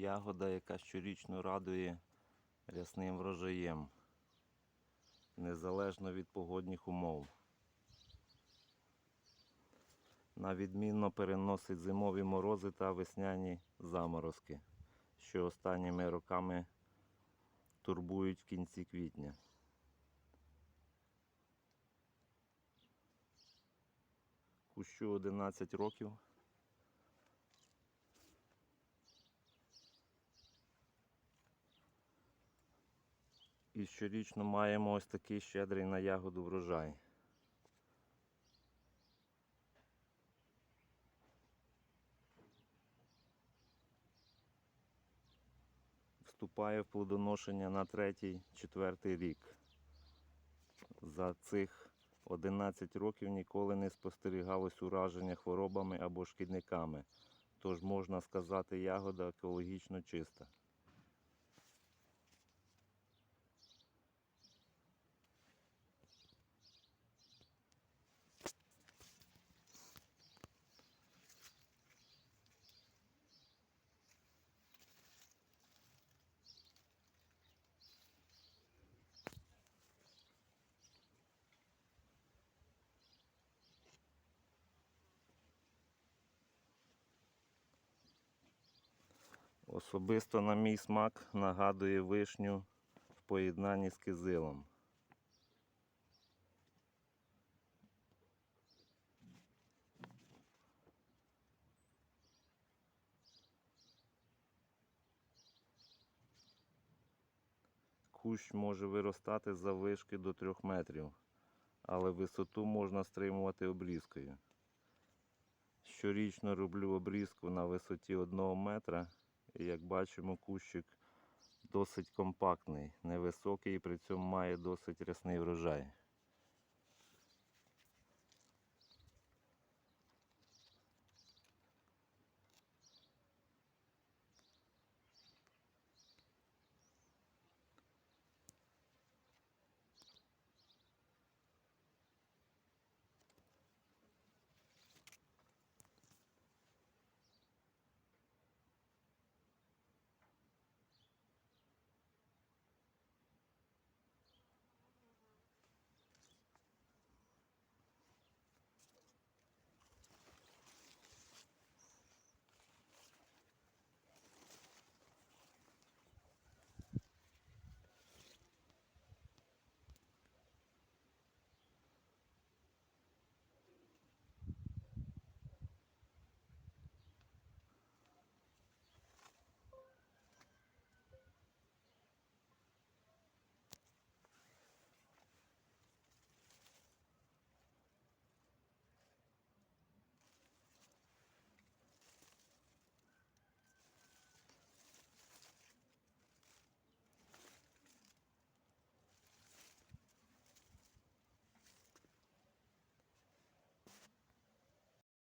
Ягода, яка щорічно радує рясним врожаєм, незалежно від погодних умов. На відмінно переносить зимові морози та весняні заморозки, що останніми роками турбують в кінці квітня. Кущу 11 років. І щорічно маємо ось такий щедрий на ягоду врожай. Вступає в плодоношення на третій, четвертий рік. За цих 11 років ніколи не спостерігалось ураження хворобами або шкідниками. Тож можна сказати, ягода екологічно чиста. Особисто на мій смак нагадує вишню в поєднанні з кизилом. Кущ може виростати за вишки до 3 метрів, але висоту можна стримувати обрізкою. Щорічно роблю обрізку на висоті 1 метра. Як бачимо, кущик досить компактний, невисокий і при цьому має досить рясний врожай.